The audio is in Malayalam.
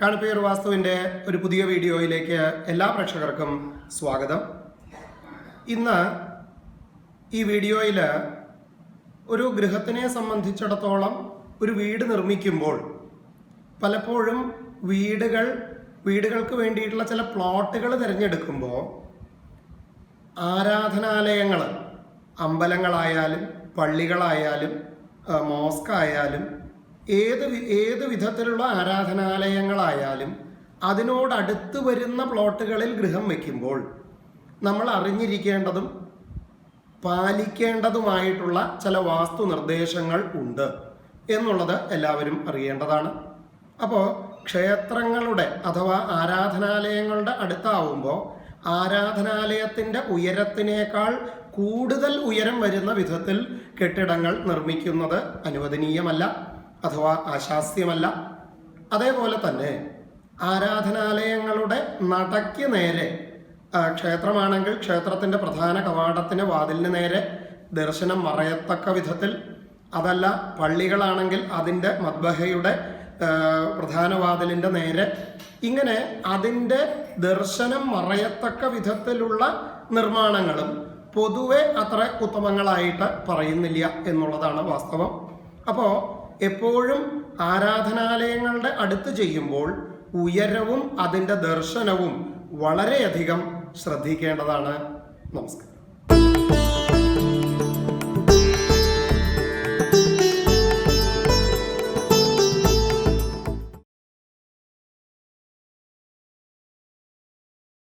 കാണിപ്പേർ വാസ്തുവിന്റെ ഒരു പുതിയ വീഡിയോയിലേക്ക് എല്ലാ പ്രേക്ഷകർക്കും സ്വാഗതം. ഇന്ന് ഈ വീഡിയോയിൽ ഒരു ഗൃഹത്തിനെ സംബന്ധിച്ചിടത്തോളം ഒരു വീട് നിർമ്മിക്കുമ്പോൾ പലപ്പോഴും വീടുകൾ വീടുകൾക്ക് വേണ്ടിയിട്ടുള്ള ചില പ്ലോട്ടുകൾ തിരഞ്ഞെടുക്കുമ്പോൾ ആരാധനാലയങ്ങൾ അമ്പലങ്ങളായാലും പള്ളികളായാലും മോസ്ക് ആയാലും ഏത് ഏത് വിധത്തിലുള്ള ആരാധനാലയങ്ങളായാലും അതിനോടടുത്ത് വരുന്ന പ്ലോട്ടുകളിൽ ഗൃഹം വയ്ക്കുമ്പോൾ നമ്മൾ അറിഞ്ഞിരിക്കേണ്ടതും പാലിക്കേണ്ടതുമായിട്ടുള്ള ചില വാസ്തു നിർദ്ദേശങ്ങൾ ഉണ്ട് എന്നുള്ളത് എല്ലാവരും അറിയേണ്ടതാണ്. അപ്പോൾ ക്ഷേത്രങ്ങളുടെ അഥവാ ആരാധനാലയങ്ങളുടെ അടുത്താവുമ്പോൾ ആരാധനാലയത്തിന്റെ ഉയരത്തിനേക്കാൾ കൂടുതൽ ഉയരം വരുന്ന വിധത്തിൽ കെട്ടിടങ്ങൾ നിർമ്മിക്കുന്നത് അനുവദനീയമല്ല. അഥവാ ആശാസ്യമല്ല അതേപോലെ തന്നെ ആരാധനാലയങ്ങളുടെ നടയ്ക്ക് നേരെ ക്ഷേത്രമാണെങ്കിൽ ക്ഷേത്രത്തിന്റെ പ്രധാന കവാടത്തിന് വാതിലിന് നേരെ ദർശനം മറയത്തക്ക വിധത്തിൽ. അതല്ല പള്ളികളാണെങ്കിൽ അതിന്റെ മദ്ബഹയുടെ പ്രധാന വാതിലിന്റെ നേരെ. ഇങ്ങനെ അതിന്റെ ദർശനം മറയത്തക്ക വിധത്തിലുള്ള നിർമ്മാണങ്ങളും പൊതുവെ അത്ര ഉത്തമങ്ങളായിട്ട് പറയുന്നില്ല എന്നുള്ളതാണ് വാസ്തവം. അപ്പോൾ എപ്പോഴും ആരാധനാലയങ്ങളുടെ അടുത്ത് ചെയ്യുമ്പോൾ ഉയരവും അതിന്റെ ദർശനവും വളരെയധികം ശ്രദ്ധിക്കേണ്ടതാണ്. നമസ്കാരം.